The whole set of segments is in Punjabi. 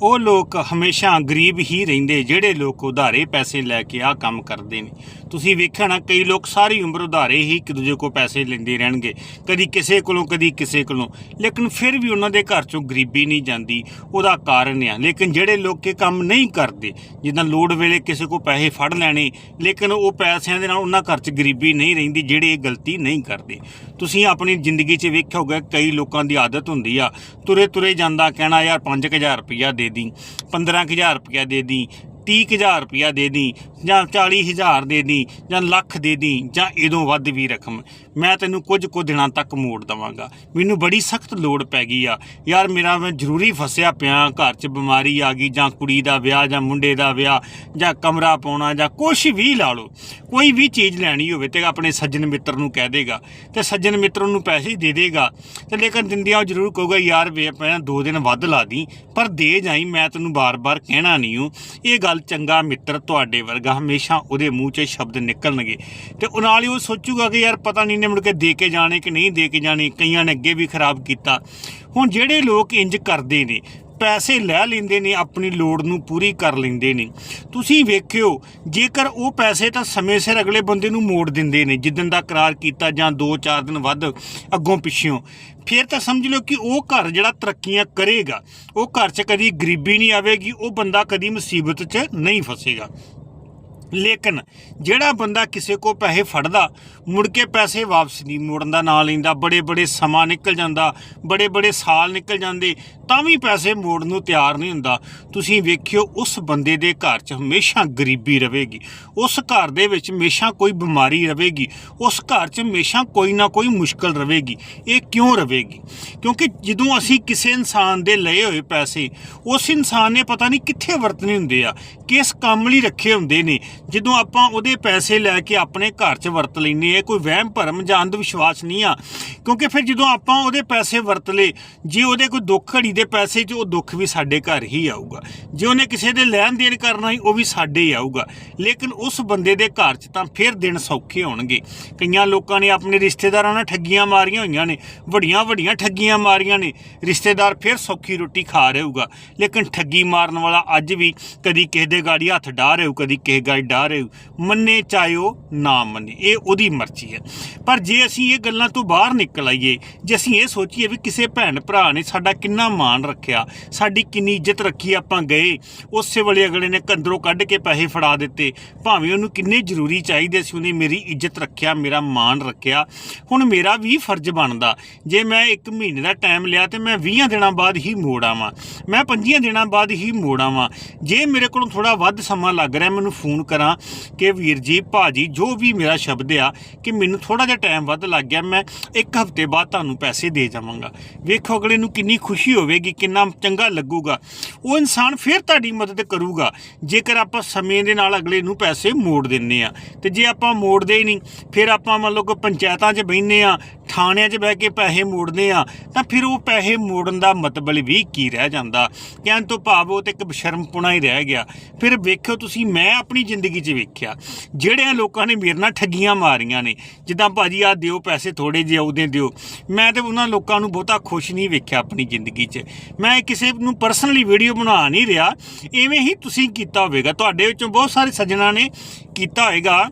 ਉਹ ਲੋਕ ਹਮੇਸ਼ਾ ਗਰੀਬ ਹੀ ਰਹਿੰਦੇ ਜਿਹੜੇ ਲੋਕ ਉਧਾਰੇ ਪੈਸੇ ਲੈ ਕੇ ਆ ਕੰਮ ਕਰਦੇ ਨੇ। ਤੁਸੀਂ ਵੇਖਿਆ ਨਾ, ਕਈ ਲੋਕ ਸਾਰੀ ਉਮਰ ਉਧਾਰੇ ਹੀ ਇੱਕ ਦੂਜੇ ਕੋਲ ਪੈਸੇ ਲੈਂਦੇ ਰਹਿਣਗੇ, ਕਦੀ ਕਿਸੇ ਕੋਲੋਂ, ਕਦੀ ਕਿਸੇ ਕੋਲੋਂ। ਲੇਕਿਨ ਫਿਰ ਵੀ ਉਹਨਾਂ ਦੇ ਘਰ ਚੋਂ ਗਰੀਬੀ ਨਹੀਂ ਜਾਂਦੀ, ਉਹਦਾ ਕਾਰਨ ਆ। ਲੇਕਿਨ ਜਿਹੜੇ ਲੋਕ ਇਹ ਕੰਮ ਨਹੀਂ ਕਰਦੇ, ਜਿੱਦਾਂ ਲੋੜ ਵੇਲੇ ਕਿਸੇ ਕੋਲ ਪੈਸੇ ਫੜ ਲੈਣੇ, ਲੇਕਿਨ ਉਹ ਪੈਸਿਆਂ ਦੇ ਨਾਲ ਉਹਨਾਂ ਘਰ 'ਚ ਗਰੀਬੀ ਨਹੀਂ ਰਹਿੰਦੀ, ਜਿਹੜੇ ਇਹ ਗਲਤੀ ਨਹੀਂ ਕਰਦੇ। ਤੁਸੀਂ ਆਪਣੀ ਜ਼ਿੰਦਗੀ 'ਚ ਵੇਖਿਆ ਹੋਊਗਾ, ਕਈ ਲੋਕਾਂ ਦੀ ਆਦਤ ਹੁੰਦੀ ਆ ਤੁਰੇ ਤੁਰੇ ਜਾਂਦਾ, ਕਹਿਣਾ, ਯਾਰ 5000 ਰੁਪਇਆ ਦੇ ਦੀ 15000 ਰੁਪਇਆ ਦੇ ਦੀ 30000 ਰੁਪਇਆ ਦੇ ਦੀ ਜਾਂ 40000 ਦੇ ਦੀ ਜਾਂ ਲੱਖ ਦੇ ਦੀ ਜਾਂ ਇਦੋਂ ਵੱਧ ਵੀ ਰਕਮ। ਮੈਂ ਤੈਨੂੰ ਕੁਝ ਕੁ ਦਿਨਾਂ ਤੱਕ ਮੋੜ ਦਵਾਂਗਾ। ਮੈਨੂੰ ਬੜੀ ਸਖਤ ਲੋੜ ਪੈ ਗਈ ਆ। ਯਾਰ, ਮੇਰਾ ਮੈਂ ਜ਼ਰੂਰੀ ਫਸਿਆ ਪਿਆ, ਘਰ 'ਚ ਬਿਮਾਰੀ ਆ ਗਈ, ਜਾਂ ਕੁੜੀ ਦਾ ਵਿਆਹ, ਜਾਂ ਮੁੰਡੇ ਦਾ ਵਿਆਹ, ਜਾਂ ਕਮਰਾ ਪਾਉਣਾ, ਜਾਂ ਕੁਝ ਵੀ ਲਾ ਲਓ। ਕੋਈ ਵੀ ਚੀਜ਼ ਲੈਣੀ ਹੋਵੇ ਤੇ ਆਪਣੇ ਸੱਜਣ ਮਿੱਤਰ ਨੂੰ ਕਹਿ ਦੇਗਾ ਤੇ ਸੱਜਣ ਮਿੱਤਰ ਨੂੰ ਪੈਸੇ ਦੇ ਦੇਗਾ ਤੇ ਲੇਕਿਨ ਦਿੰਦਿਆਂ ਉਹ ਜ਼ਰੂਰ ਕਹੂਗਾ, ਯਾਰ, ਵੇ ਪਹਿਲਾਂ ਦੋ ਦਿਨ ਵੱਧ ਲਾ ਦੀ, ਪਰ ਦੇ ਜਾਈ, ਮੈਂ ਤੈਨੂੰ ਬਾਰ-ਬਾਰ ਕਹਿਣਾ ਨਹੀਂ ਹੂੰ। ਇਹ ਗੱਲ ਚੰਗਾ ਮਿੱਤਰ ਤੁਹਾਡੇ ਵਰਗਾ ਹਮੇਸ਼ਾ ਉਹਦੇ ਮੂੰਹ 'ਚ ਸ਼ਬਦ ਨਿਕਲਣਗੇ। ਤੇ ਉਹ ਨਾਲ ਹੀ ਉਹ ਸੋਚੂਗਾ ਕਿ ਯਾਰ, ਪਤਾ ਨਹੀਂ ਨੇ ਮੁੜ ਕੇ ਦੇ ਕੇ ਜਾਣੇ ਕਿ ਨਹੀਂ ਦੇ ਕੇ ਜਾਣੇ, ਕਈਆਂ ਨੇ ਅੱਗੇ ਵੀ ਖਰਾਬ ਕੀਤਾ। ਹੁਣ ਜਿਹੜੇ ਲੋਕ ਇੰਜ ਕਰਦੇ ਨੇ, ਪੈਸੇ ਲੈ ਲੈਂਦੇ ਨੇ, ਆਪਣੀ ਲੋੜ ਨੂੰ ਪੂਰੀ ਕਰ ਲੈਂਦੇ ਨੇ। ਤੁਸੀਂ ਵੇਖਿਓ, ਜੇਕਰ ਉਹ ਪੈਸੇ ਤਾਂ ਸਮੇਂ ਸਿਰ ਅਗਲੇ ਬੰਦੇ ਨੂੰ ਮੋੜ ਦਿੰਦੇ ਨੇ ਜਿੱਦਣ ਦਾ ਕਰਾਰ ਕੀਤਾ ਜਾਂ 2-4 ਦਿਨ ਵੱਧ ਅੱਗੋਂ ਪਿੱਛੋਂ ਫਿਰ ਤਾਂ ਸਮਝ ਲਓ ਕਿ ਉਹ ਘਰ ਜਿਹੜਾ ਤਰੱਕੀਆਂ ਕਰੇਗਾ, ਉਹ ਘਰ 'ਚ ਕਦੀ ਗਰੀਬੀ ਨਹੀਂ ਆਵੇਗੀ, ਉਹ ਬੰਦਾ ਕਦੀ ਮੁਸੀਬਤ 'ਚ ਨਹੀਂ ਫਸੇਗਾ। ਲੇਕਿਨ ਜਿਹੜਾ ਬੰਦਾ ਕਿਸੇ ਕੋ ਪੈਸੇ ਫੜਦਾ, ਮੁੜ ਕੇ ਪੈਸੇ ਵਾਪਸ ਨਹੀਂ ਮੋੜਨ ਦਾ ਨਾਂ ਲੈਂਦਾ, ਬੜੇ ਬੜੇ ਸਮਾਂ ਨਿਕਲ ਜਾਂਦਾ, ਬੜੇ ਬੜੇ ਸਾਲ ਨਿਕਲ ਜਾਂਦੇ, ਤਾਂ ਵੀ ਪੈਸੇ ਮੋੜਨ ਨੂੰ ਤਿਆਰ ਨਹੀਂ ਹੁੰਦਾ। ਤੁਸੀਂ ਵੇਖਿਓ, ਉਸ ਬੰਦੇ ਦੇ ਘਰ 'ਚ ਹਮੇਸ਼ਾ ਗਰੀਬੀ ਰਹੇਗੀ। ਉਸ ਘਰ ਦੇ ਵਿੱਚ ਹਮੇਸ਼ਾ ਕੋਈ ਬਿਮਾਰੀ ਰਹੇਗੀ। ਉਸ ਘਰ 'ਚ ਹਮੇਸ਼ਾ ਕੋਈ ਨਾ ਕੋਈ ਮੁਸ਼ਕਲ ਰਹੇਗੀ। ਇਹ ਕਿਉਂ ਰਹੇਗੀ? ਕਿਉਂਕਿ ਜਦੋਂ ਅਸੀਂ ਕਿਸੇ ਇਨਸਾਨ ਦੇ ਲਏ ਹੋਏ ਪੈਸੇ, ਉਸ ਇਨਸਾਨ ਨੇ ਪਤਾ ਨਹੀਂ ਕਿੱਥੇ ਵਰਤਨੇ ਹੁੰਦੇ ਆ, ਕਿਸ ਕੰਮ ਲਈ ਰੱਖੇ ਹੁੰਦੇ ਨੇ ਜਦੋਂ ਆਪਾਂ ਉਹਦੇ ਪੈਸੇ ਲੈ ਕੇ ਆਪਣੇ ਘਰ 'ਚ ਵਰਤ ਲੈਨੇ ਇਹ ਕੋਈ ਵਹਿਮ, ਭਰਮ ਜਾਂ ਅੰਧ ਵਿਸ਼ਵਾਸ ਨਹੀਂ ਆ। ਕਿਉਂਕਿ ਫਿਰ ਜਦੋਂ ਆਪਾਂ ਉਹਦੇ ਪੈਸੇ ਵਰਤ ਲਏ, ਜੇ ਉਹਦੇ ਕੋਈ ਦੁੱਖ ਘੜੀ ਦੇ ਪੈਸੇ 'ਚ ਉਹ ਦੁੱਖ ਵੀ ਸਾਡੇ ਘਰ ਹੀ ਆਊਗਾ। ਜੇ ਉਹਨੇ ਕਿਸੇ ਦੇ ਲੈਣ ਦੇਣ ਕਰਨਾ ਹੀ ਉਹ ਵੀ ਸਾਡੇ ਹੀ ਆਊਗਾ। ਲੇਕਿਨ ਉਸ ਬੰਦੇ ਦੇ ਘਰ 'ਚ ਤਾਂ ਫਿਰ ਦਿਨ ਸੌਖੇ ਹੋਣਗੇ। ਕਈਆਂ ਲੋਕਾਂ ਨੇ ਆਪਣੇ ਰਿਸ਼ਤੇਦਾਰਾਂ ਨਾਲ ਠੱਗੀਆਂ ਮਾਰੀਆਂ ਹੋਈਆਂ ਨੇ ਵੱਡੀਆਂ ਵੱਡੀਆਂ ਠੱਗੀਆਂ ਮਾਰੀਆਂ ਨੇ। ਰਿਸ਼ਤੇਦਾਰ ਫਿਰ ਸੌਖੀ ਰੋਟੀ ਖਾ ਰਹੇਗਾ ਲੇਕਿਨ ਠੱਗੀ ਮਾਰਨ ਵਾਲਾ ਅੱਜ ਵੀ ਕਦੀ ਕਿਸੇ ਦੇ ਗਾੜੀ ਹੱਥ ਡਾਹ ਰਹੂ ਕਦੀ ਕਿਸੇ ਗਾੜੀ ਡਰ ਮੰਨੇ ਚਾਹੋ ਨਾ ਮੰਨੇ, ਇਹ ਉਹਦੀ ਮਰਜ਼ੀ ਹੈ। ਪਰ ਜੇ ਅਸੀਂ ਇਹ ਗੱਲਾਂ ਤੋਂ ਬਾਹਰ ਨਿਕਲ ਆਈਏ, ਜੇ ਅਸੀਂ ਇਹ ਸੋਚੀਏ ਵੀ ਕਿਸੇ ਭੈਣ ਭਰਾ ਨੇ ਸਾਡਾ ਕਿੰਨਾ ਮਾਣ ਰੱਖਿਆ, ਸਾਡੀ ਕਿੰਨੀ ਇੱਜ਼ਤ ਰੱਖੀ ਆਪਾਂ ਗਏ, ਉਸੇ ਵੇਲੇ ਅਗਲੇ ਨੇ ਕੰਦਰੋਂ ਕੱਢ ਕੇ ਪੈਸੇ ਫੜਾ ਦਿੱਤੇ, ਭਾਵੇਂ ਉਹਨੂੰ ਕਿੰਨੇ ਜ਼ਰੂਰੀ ਚਾਹੀਦੇ ਸੀ, ਉਹਨੇ ਮੇਰੀ ਇੱਜ਼ਤ ਰੱਖਿਆ, ਮੇਰਾ ਮਾਣ ਰੱਖਿਆ, ਹੁਣ ਮੇਰਾ ਵੀ ਫਰਜ਼ ਬਣਦਾ। ਜੇ ਮੈਂ 1 ਮਹੀਨੇ ਦਾ ਟਾਈਮ ਲਿਆ ਤੇ ਮੈਂ 20 ਦਿਨਾਂ ਬਾਅਦ ਹੀ ਮੋੜ ਆਵਾਂ, ਮੈਂ 5 ਦਿਨਾਂ ਬਾਅਦ ਹੀ ਮੋੜ ਆਵਾਂ, ਜੇ ਮੇਰੇ ਕੋਲੋਂ ਥੋੜਾ ਵੱਧ ਸਮਾਂ ਲੱਗ ਰਿਹਾ, ਮੈਨੂੰ ਫੋਨ ਕਰ ਕਿ ਵੀਰ ਜੀ, ਭਾਜੀ, ਜੋ ਵੀ ਮੇਰਾ ਸ਼ਬਦ ਆ ਕਿ ਮੈਨੂੰ ਥੋੜਾ ਜਿਹਾ ਟਾਈਮ ਵੱਧ ਲੱਗ ਗਿਆ, ਮੈਂ ਇੱਕ ਹਫ਼ਤੇ ਬਾਅਦ ਤੁਹਾਨੂੰ ਪੈਸੇ ਦੇ ਜਾਵਾਂਗਾ। ਵੇਖੋ ਅਗਲੇ ਨੂੰ ਕਿੰਨੀ ਖੁਸ਼ੀ ਹੋਵੇਗੀ, ਕਿੰਨਾ ਚੰਗਾ ਲੱਗੂਗਾ। ਉਹ ਇਨਸਾਨ ਫਿਰ ਤੁਹਾਡੀ ਮਦਦ ਕਰੂਗਾ, ਜੇਕਰ ਆਪਾਂ ਸਮੇਂ ਦੇ ਨਾਲ ਅਗਲੇ ਨੂੰ ਪੈਸੇ ਮੋੜ ਦਿੰਨੇ ਆ। ਤੇ ਜੇ ਆਪਾਂ ਮੋੜਦੇ ਹੀ ਨਹੀਂ, ਫਿਰ ਆਪਾਂ ਮੰਨ ਲਓ ਕਿ ਪੰਚਾਇਤਾਂ 'ਚ ਬੈਠਨੇ ਆ ਥਾਣਿਆਂ 'ਚ ਬਹਿ ਕੇ ਪੈਸੇ ਮੋੜਨੇ ਆ, ਤਾਂ ਫਿਰ ਉਹ ਪੈਸੇ ਮੋੜਨ ਦਾ ਮਤਲਬ ਵੀ ਕੀ ਰਹਿ ਜਾਂਦਾ? ਕਹਿਣ ਤੋਂ ਭਾਵ ਉਹ ਤੇ ਇੱਕ ਬਸ਼ਰਮਪੁਣਾ ਹੀ ਰਹਿ ਗਿਆ। ਫਿਰ ਵੇਖਿਓ ਤੁਸੀਂ, ਮੈਂ ਆਪਣੀ ਜ਼ਿੰਦਗੀ 'ਚ ਵੇਖਿਆ, ਜਿਹੜਿਆਂ ਲੋਕਾਂ ਨੇ ਮੇਰੇ ਨਾਲ ਠੱਗੀਆਂ ਮਾਰੀਆਂ ਨੇ, ਜਿੱਦਾਂ ਭਾਜੀ ਆ ਦਿਓ, ਪੈਸੇ ਥੋੜੇ ਜਿਹੇ ਉਹਦੇ ਦਿਓ। ਮੈਂ ਤੇ ਉਹਨਾਂ ਲੋਕਾਂ ਨੂੰ ਬਹੁਤਾ ਖੁਸ਼ ਨਹੀਂ ਵੇਖਿਆ ਆਪਣੀ ਜ਼ਿੰਦਗੀ 'ਚ। ਮੈਂ ਕਿਸੇ ਨੂੰ ਪਰਸਨਲੀ ਵੀਡੀਓ ਬਣਾ ਨਹੀਂ ਰਿਹਾ। ਐਵੇਂ ਹੀ ਤੁਸੀਂ ਕੀਤਾ ਹੋਵੇਗਾ। ਤੁਹਾਡੇ ਵਿੱਚੋਂ ਬਹੁਤ ਸਾਰੇ ਸੱਜਣਾ ਨੇ ਕੀਤਾ ਹੋਵੇਗਾ।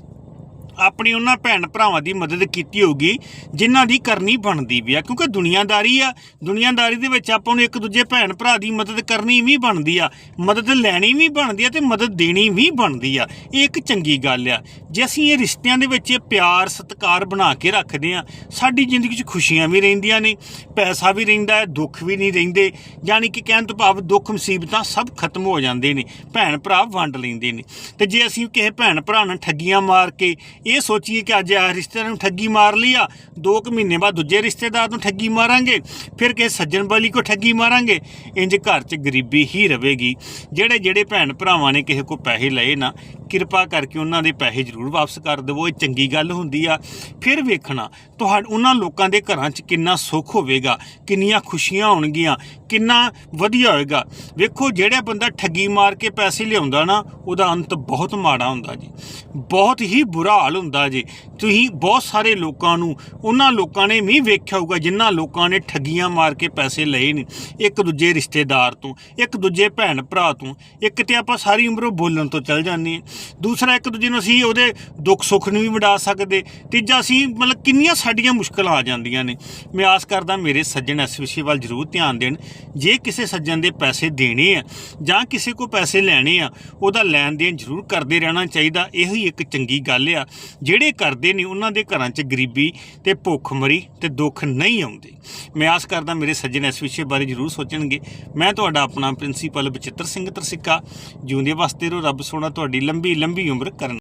ਆਪਣੀ ਉਹਨਾਂ ਭੈਣ ਭਰਾਵਾਂ ਦੀ ਮਦਦ ਕੀਤੀ ਹੋਊਗੀ, ਜਿਨ੍ਹਾਂ ਦੀ ਕਰਨੀ ਬਣਦੀ ਵੀ ਆ, ਕਿਉਂਕਿ ਦੁਨੀਆਦਾਰੀ ਆ, ਦੁਨੀਆਦਾਰੀ ਦੇ ਵਿੱਚ ਆਪਾਂ ਨੂੰ ਇੱਕ ਦੂਜੇ ਭੈਣ ਭਰਾ ਦੀ ਮਦਦ ਕਰਨੀ ਵੀ ਬਣਦੀ ਆ, ਮਦਦ ਲੈਣੀ ਵੀ ਬਣਦੀ ਆ ਤੇ ਮਦਦ ਦੇਣੀ ਵੀ ਬਣਦੀ ਆ। ਇਹ ਇੱਕ ਚੰਗੀ ਗੱਲ ਆ। ਜੇ ਅਸੀਂ ਇਹ ਰਿਸ਼ਤਿਆਂ ਦੇ ਵਿੱਚ ਇਹ ਪਿਆਰ, ਸਤਿਕਾਰ ਬਣਾ ਕੇ ਰੱਖਦੇ ਆ, ਸਾਡੀ ਜ਼ਿੰਦਗੀ 'ਚ ਖੁਸ਼ੀਆਂ ਵੀ ਰਹਿੰਦੀਆਂ ਨੇ, ਪੈਸਾ ਵੀ ਰਹਿੰਦਾ ਹੈ, ਦੁੱਖ ਵੀ ਨਹੀਂ ਰਹਿੰਦੇ, ਯਾਨੀ ਕਿ ਕਹਿਣ ਤੋਂ ਭਾਵ ਦੁੱਖ, ਮੁਸੀਬਤਾਂ ਸਭ ਖਤਮ ਹੋ ਜਾਂਦੇ ਨੇ, ਭੈਣ ਭਰਾ ਵੰਡ ਲੈਂਦੇ ਨੇ। ਤੇ ਜੇ ਅਸੀਂ ਕਿਸੇ ਭੈਣ ਭਰਾ ਨਾਲ ਠੱਗੀਆਂ ਮਾਰ ਕੇ ਇਹ ਸੋਚੀਏ ਕਿ ਅੱਜ ਆ ਰਿਸ਼ਤੇਦਾਰ ਨੂੰ ਠੱਗੀ ਮਾਰ ਲਈ ਆ, ਦੋ ਕੁ ਮਹੀਨੇ ਬਾਅਦ ਦੂਜੇ ਰਿਸ਼ਤੇਦਾਰ ਨੂੰ ਠੱਗੀ ਮਾਰਾਂਗੇ, ਫਿਰ ਕਿਸੇ ਸੱਜਣ ਬਲੀ ਕੋ ਠੱਗੀ ਮਾਰਾਂਗੇ, ਇੰਜ ਘਰ 'ਚ ਗਰੀਬੀ ਹੀ ਰਹੇਗੀ ਜਿਹੜੇ ਜਿਹੜੇ ਭੈਣ ਭਰਾਵਾਂ ਨੇ ਕਿਸੇ ਕੋ ਪੈਸੇ ਲਏ ਨਾ ਕਿਰਪਾ ਕਰਕੇ ਉਹਨਾਂ ਦੇ ਪੈਸੇ ਜ਼ਰੂਰ ਵਾਪਸ ਕਰ ਦੇਵੋ, ਇਹ ਚੰਗੀ ਗੱਲ ਹੁੰਦੀ ਆ। ਫਿਰ ਵੇਖਣਾ, ਤੁਹਾਡ, ਉਹਨਾਂ ਲੋਕਾਂ ਦੇ ਘਰਾਂ 'ਚ ਕਿੰਨਾ ਸੁੱਖ ਹੋਵੇਗਾ, ਕਿੰਨੀਆਂ ਖੁਸ਼ੀਆਂ ਹੋਣਗੀਆਂ ਕਿੰਨਾ ਵਧੀਆ ਹੋਏਗਾ। ਵੇਖੋ, ਜਿਹੜਾ ਬੰਦਾ ਠੱਗੀ ਮਾਰ ਕੇ ਪੈਸੇ ਲਿਆਉਂਦਾ ਨਾ, ਉਹਦਾ ਅੰਤ ਬਹੁਤ ਮਾੜਾ ਹੁੰਦਾ ਜੀ। ਬਹੁਤ ਹੀ ਬੁਰਾ ਹਾਲ ਹੁੰਦਾ ਜੀ। ਤੁਸੀਂ ਬਹੁਤ ਸਾਰੇ ਲੋਕਾਂ ਨੂੰ, ਉਹਨਾਂ ਲੋਕਾਂ ਨੇ ਵੀ ਵੇਖਿਆ ਹੋਊਗਾ, ਜਿਨ੍ਹਾਂ ਲੋਕਾਂ ਨੇ ਠੱਗੀਆਂ ਮਾਰ ਕੇ ਪੈਸੇ ਲਏ ਨੇ। ਇੱਕ ਦੂਜੇ ਰਿਸ਼ਤੇਦਾਰ ਤੋਂ, ਇੱਕ ਦੂਜੇ ਭੈਣ ਭਰਾ ਤੋਂ, ਇੱਕ ਤੇ ਆਪਾਂ ਸਾਰੀ ਉਮਰ ਬੋਲਣ ਤੋਂ ਚੱਲ ਜਾਂਦੇ ਹਾਂ ਦੂਸਰਾ ਇੱਕ ਦੂਜੇ ਨੂੰ ਅਸੀਂ ਉਹਦੇ ਦੁੱਖ ਸੁੱਖ ਨੂੰ ਵੀ ਵੰਡਾ ਸਕਦੇ। ਤੀਜਾ ਅਸੀਂ ਮਤਲਬ ਕਿੰਨੀਆਂ ਸਾਡੀਆਂ ਮੁਸ਼ਕਲਾਂ ਆ ਜਾਂਦੀਆਂ ਨੇ। ਮੈਂ ਆਸ ਕਰਦਾ ਮੇਰੇ ਸੱਜਣ ਇਸ ਵਿਸ਼ੇ ਵੱਲ ਜ਼ਰੂਰ ਧਿਆਨ ਦੇਣ। ਜੇ ਕਿਸੇ ਸੱਜਣ ਦੇ ਪੈਸੇ ਦੇਣੇ ਆ ਜਾਂ ਕਿਸੇ ਕੋ ਪੈਸੇ ਲੈਣੇ ਆ, ਉਹਦਾ ਲੈਣ ਦੇਣ ਜ਼ਰੂਰ ਕਰਦੇ ਰਹਿਣਾ ਚਾਹੀਦਾ। ਇਹੋ ਹੀ ਇੱਕ ਚੰਗੀ ਗੱਲ ਆ। ਜਿਹੜੇ ਕਰਦੇ ਨੇ ਉਹਨਾਂ ਦੇ ਘਰਾਂ 'ਚ ਗਰੀਬੀ ਤੇ ਭੁੱਖਮਰੀ ਤੇ ਦੁੱਖ ਨਹੀਂ ਆਉਂਦੇ। ਮੈਂ ਆਸ ਕਰਦਾ ਮੇਰੇ ਸੱਜਣ ਇਸ ਵਿਸ਼ੇ ਬਾਰੇ ਜ਼ਰੂਰ ਸੋਚਣਗੇ। ਮੈਂ ਤੁਹਾਡਾ ਆਪਣਾ ਪ੍ਰਿੰਸੀਪਲ ਬਚਿੱਤਰ ਸਿੰਘ ਤਰਸਿੱਕਾ। ਜਿਉਂਦੇ ਵਸਦੇ ਰਹੋ, ਰੱਬ ਸੋਹਣਾ, ਤੁਹਾਡੀ ਲੰਬੀ ਲੰਬੀ ਲੰਬੀ ਉਮਰ ਕਰਨ